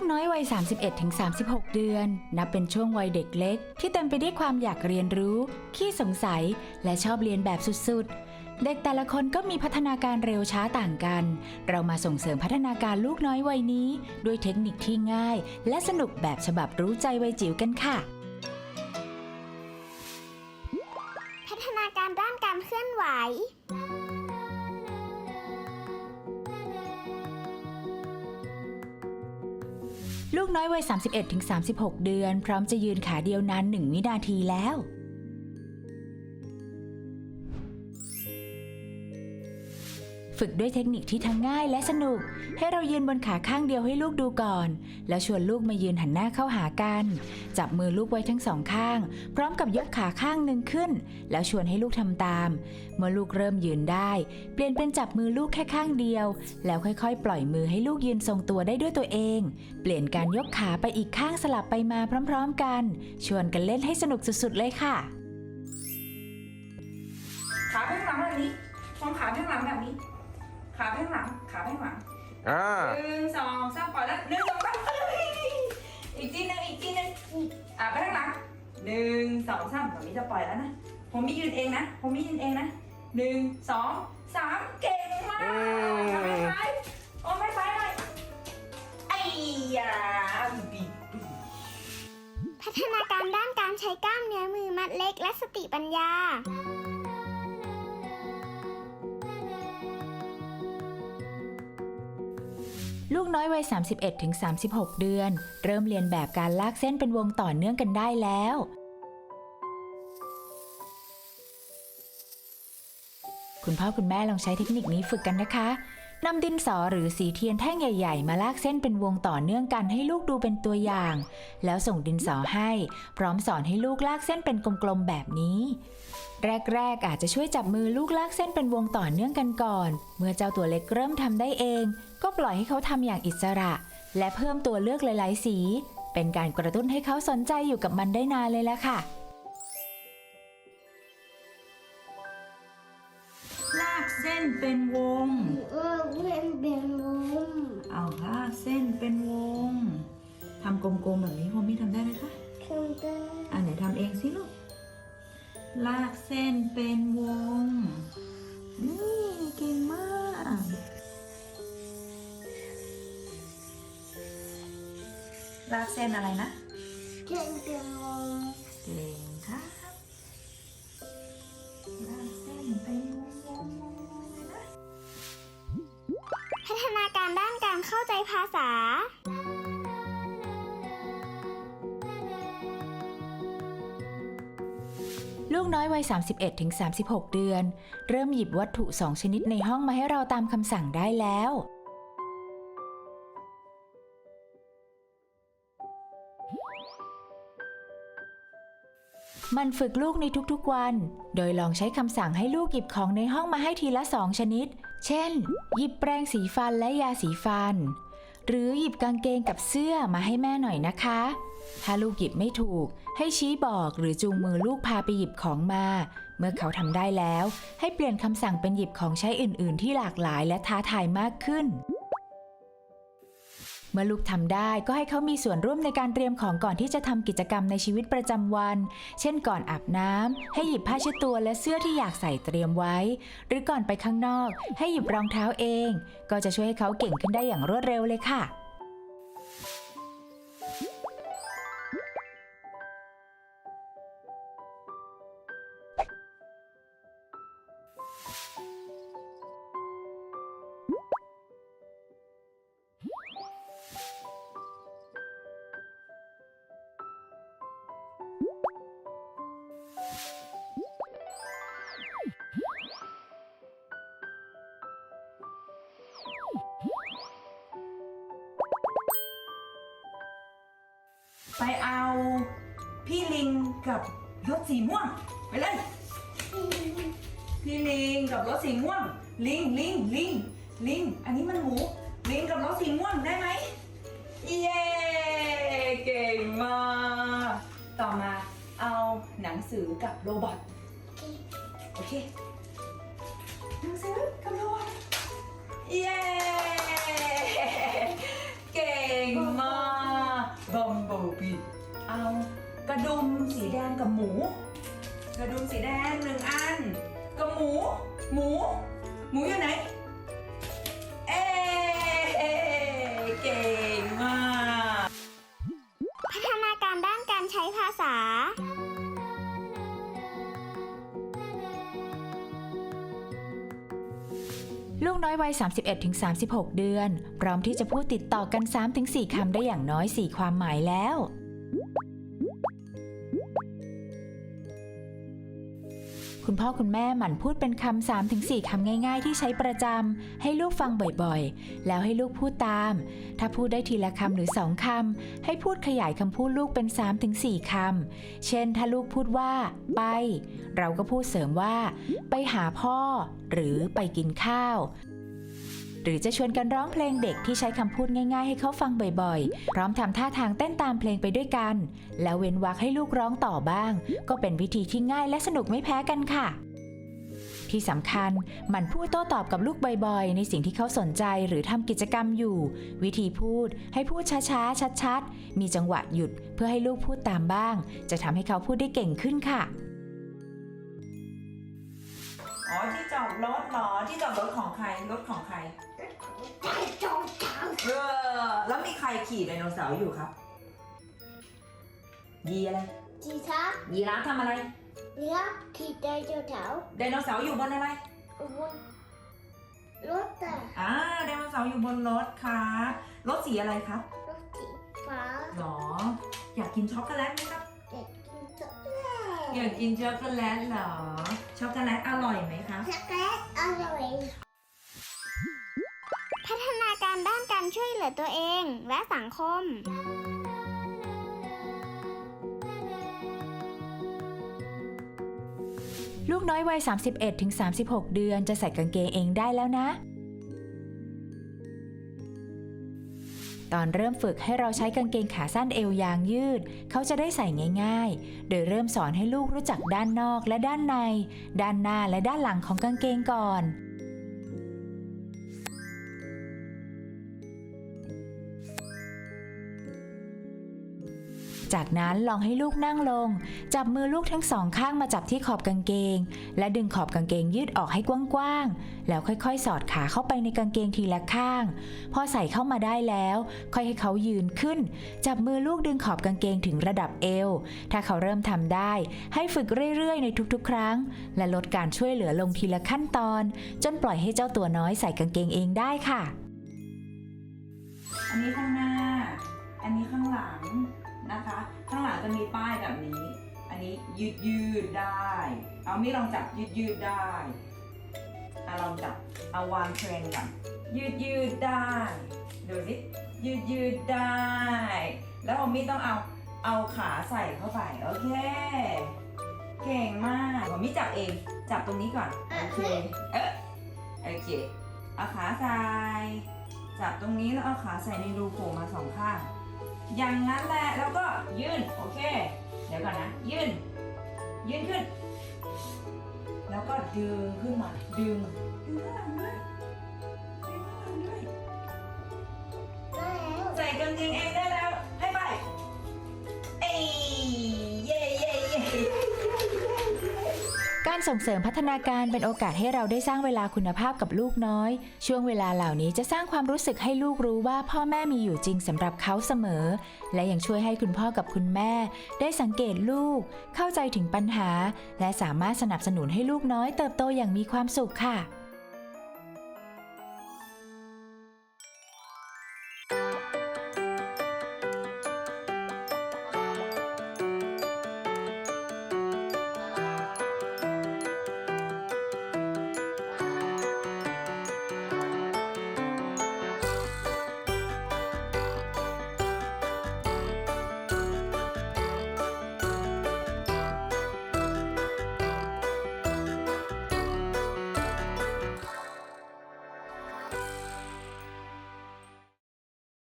ลูกน้อยวัย 31-36 เดือน นับเป็นช่วงวัยเด็กเล็ก ที่เต็มไปด้วยความอยากเรียนรู้ ขี้สงสัย และชอบเรียนแบบสุดๆ เด็กแต่ละคนก็มีพัฒนาการเร็วช้าต่างกัน เรามาส่งเสริมพัฒนาการลูกน้อยวัยนี้ ด้วยเทคนิคที่ง่าย และสนุกแบบฉบับรู้ใจวัยจิ๋วกันค่ะ พัฒนาการด้านการเคลื่อนไหว ลูกน้อยวัย 31-36 เดือน พร้อมจะยืนขาเดียวนานหนึ่งวินาทีแล้ว ฝึกด้วยเทคนิคที่ทั้งง่ายและสนุก ให้เรายืนบนขาข้างเดียวให้ลูกดูก่อน แล้วชวนลูกมายืนหันหน้าเข้าหากัน จับมือลูกไว้ทั้งสองข้าง พร้อมกับยกขาข้างหนึ่งขึ้น แล้วชวนให้ลูกทำตาม เมื่อลูกเริ่มยืนได้ เปลี่ยนเป็นจับมือลูกแค่ข้างเดียว แล้วค่อยๆ ปล่อยมือให้ลูกยืนทรงตัวได้ด้วยตัวเอง เปลี่ยนการยกขาไปอีกข้างสลับไปมาพร้อม ๆ กัน ชวนกันเล่นให้สนุกสุดๆเลยค่ะขาไปข้างหลังแบบนี้มองขาไปข้างหลังแบบนี้ ขาไปข้างหลัง ขาไปข้างหลังอ่าหนึ่งสองสามปล่อยแล้วหนึ่งสองสามเอ้ยอีกทีหนึงอีกทีหนึงอะไปข้างหลังหนึ่งสองสามผมมีจะปล่อยแล้วนะ ผมมียืนเองนะ ผมมียืนเองนะหนึ่งสองสามเก่งมากทำไมไปโอ้ไม่ไปเลยไอ้ยาบีบพัฒนาการด้านการใช้กล้ามเนื้อมือมัดเล็กและสติปัญญา ลูกน้อยวัย 31-36 เดือน เริ่มเรียนแบบการลากเส้นเป็นวงต่อเนื่องกันได้แล้ว คุณพ่อคุณแม่ลองใช้เทคนิคนี้ฝึกกันนะคะนำดินสอหรือสีเทียนแท่งใหญ่ ๆ มาลากเส้นเป็นวงต่อเนื่องกันให้ลูกดูเป็นตัวอย่าง แล้วส่งดินสอให้ พร้อมสอนให้ลูกลากเส้นเป็นกลมๆแบบนี้ แรก ๆ อาจจะช่วยจับมือลูกลากเส้นเป็นวงต่อเนื่องกันก่อน เมื่อเจ้าตัวเล็กเริ่มทำได้เอง ก็ปล่อยให้เขาทำอย่างอิสระ และเพิ่มตัวเลือกหลาย ๆ สี เป็นการกระตุ้นให้เขาสนใจอยู่กับมันได้นานเลยละค่ะ ลากเส้นเป็นวง เออเล่นเป็นวงเอาลากเส้นเป็นวงทำกลมๆแบบนี้พอมี่ทำได้ไหมคะเครื่องเต้นอะไหนทำเองสิลูก ลากเส้นเป็นวง นี่เก่งมาก ลากเส้นอะไรนะเครื่องเป็นวงเก่งครับลากเส้นเป็นวงวงวงวงเลยนะ พัฒนาการด้านการเข้าใจภาษา ลูกน้อยวัย 31-36 เดือน เริ่มหยิบวัตถุสองชนิดในห้องมาให้เราตามคำสั่งได้แล้ว มันฝึกลูกในทุกๆวัน โดยลองใช้คำสั่งให้ลูกหยิบของในห้องมาให้ทีละสองชนิด เช่น หยิบแปรงสีฟันและยาสีฟัน หรือหยิบกางเกงกับเสื้อมาให้แม่หน่อยนะคะ ถ้าลูกหยิบไม่ถูก ให้ชี้บอกหรือจูงมือลูกพาไปหยิบของมา เมื่อเขาทำได้แล้ว ให้เปลี่ยนคำสั่งเป็นหยิบของใช้อื่น ๆ ที่หลากหลายและท้าทายมากขึ้น เมื่อลูกทำได้ก็ให้เขามีส่วนร่วมในการเตรียมของก่อนที่จะทำกิจกรรมในชีวิตประจำวัน เช่นก่อนอาบน้ำให้หยิบผ้าเช็ดตัวและเสื้อที่อยากใส่เตรียมไว้ หรือก่อนไปข้างนอก ให้หยิบรองเท้าเอง ก็จะช่วยให้เขาเก่งขึ้นได้อย่างรวดเร็วเลยค่ะ เอา พี่ลิงกับรถสีม่วง ไปเลย พี่ลิงกับรถสีม่วง ลิงลิงลิงลิง อันนี้มันหมู ลิงกับรถสีม่วงได้ไหมเย้เก่งมากต่อมาเอาหนังสือกับโรบอทโอเคหนังสือกับ ระดุมสีแดงกับหมู กระดุมสีแดงหนึ่งอัน กับหมู หมู หมูอยู่ไหน เอ๊เก่งมาก พัฒนาการด้านการใช้ภาษา ลูกน้อยวัย 31-36 เดือน พร้อมที่จะพูดติดต่อกัน 3-4 คำได้อย่างน้อย 4 ความหมายแล้ว พ่อคุณแม่หมั่นพูดเป็นคำสามถึงสี่คำง่ายๆ ที่ใช้ประจำให้ลูกฟังบ่อยๆ แล้วให้ลูกพูดตาม ถ้าพูดได้ทีละคำหรือสองคำให้พูดขยายคำพูดลูกเป็นสามถึงสี่คำเช่น ถ้าลูกพูดว่า ไป เราก็พูดเสริมว่า ไปหาพ่อ หรือไปกินข้าว หรือจะชวนกันร้องเพลงเด็กที่ใช้คำพูดง่าย ๆ ให้เขาฟังบ่อยๆ พร้อมทำท่าทางเต้นตามเพลงไปด้วยกัน แล้วเว้นวรรคให้ลูกร้องต่อบ้าง ก็เป็นวิธีที่ง่ายและสนุกไม่แพ้กันค่ะ ที่สำคัญหมันพูดโต้ตอบกับลูกบ่อยๆ ในสิ่งที่เขาสนใจหรือทำกิจกรรมอยู่ วิธีพูดให้พูดช้าๆ ชัดๆ มีจังหวะหยุดเพื่อให้ลูกพูดตามบ้าง จะทำให้เขาพูดได้เก่งขึ้นค่ะอ๋อที่จอดรถเหรอที่จอดรถของใครรถของใคร เออแล้วมีใครขี่ไดโนเสาร์อยู่ครับยีอะไรจีทักยีราฟทำอะไรเลือกขีดใจเจ้าแถวไดโนเสาร์อยู่บนอะไรอุบลรถแต่อ่าไดโนเสาร์อยู่บนรถครับรถสีอะไรครับรถสีฟ้าหรออยากกินช็อกโกแลตไหมครับเด็กกินช็อกโกแลอยากกินช็อกโกแลตเหรอช็อกโกแลตอร่อยไหมครับตช็อกโกแลตอร่อยพัฒนาการด้านการช่วยเหลือตัวเองและสังคม ลูกน้อยวัย 31-36 เดือนจะใส่กางเกงเองได้แล้วนะ ตอนเริ่มฝึกให้เราใช้กางเกงขาสั้นเอวยางยืด เขาจะได้ใส่ง่าย ๆ โดยเริ่มสอนให้ลูกรู้จักด้านนอกและด้านใน ด้านหน้าและด้านหลังของกางเกงก่อน จากนั้นลองให้ลูกนั่งลง จับมือลูกทั้งสองข้างมาจับที่ขอบกางเกง และดึงขอบกางเกงยืดออกให้กว้างๆ แล้วค่อยๆ สอดขาเข้าไปในกางเกงทีละข้าง พอใส่เข้ามาได้แล้ว ค่อยให้เขายืนขึ้น จับมือลูกดึงขอบกางเกงถึงระดับเอว ถ้าเขาเริ่มทำได้ ให้ฝึกเรื่อยๆ ในทุกๆ ครั้ง และลดการช่วยเหลือลงทีละขั้นตอน จนปล่อยให้เจ้าตัวน้อยใส่กางเกงเองได้ค่ะ อันนี้ข้างหน้า อันนี้ข้างหลัง นะคะ ข้างหลังจะมีป้ายแบบนี้ อันนี้ยืดยืดได้ เอาไม่ลองจับยืดยืดได้อะลองจับเอาวางเทรนก่อนยืดยืดได้ ดูสิยืดยืดได้ แล้วอมมี่ต้องเอาเอาขาใส่เข้าไป โอเค เก่งมากผมมี่จับเอง จับตรงนี้ก่อน โอเค เอ๊ะโอเค เอาขาใส่ จับตรงนี้แล้วเอาขาใส่ในรูโผล่มาสองข้าง อย่างนั้นแหละแล้วก็ยื่นโอเค เดี๋ยวก่อนนะ ยื่นยื่นขึ้น แล้วก็ดึงขึ้นมา ดึง ดึงข้างหลังด้วยดึงข้างหลังด้วย ใส่กางเกงเองได้แล้ว การส่งเสริมพัฒนาการเป็นโอกาสให้เราได้สร้างเวลาคุณภาพกับลูกน้อย ช่วงเวลาเหล่านี้จะสร้างความรู้สึกให้ลูกรู้ว่าพ่อแม่มีอยู่จริงสำหรับเขาเสมอ และยังช่วยให้คุณพ่อกับคุณแม่ ได้สังเกตลูก เข้าใจถึงปัญหา และสามารถสนับสนุนให้ลูกน้อยเติบโตอย่างมีความสุขค่ะ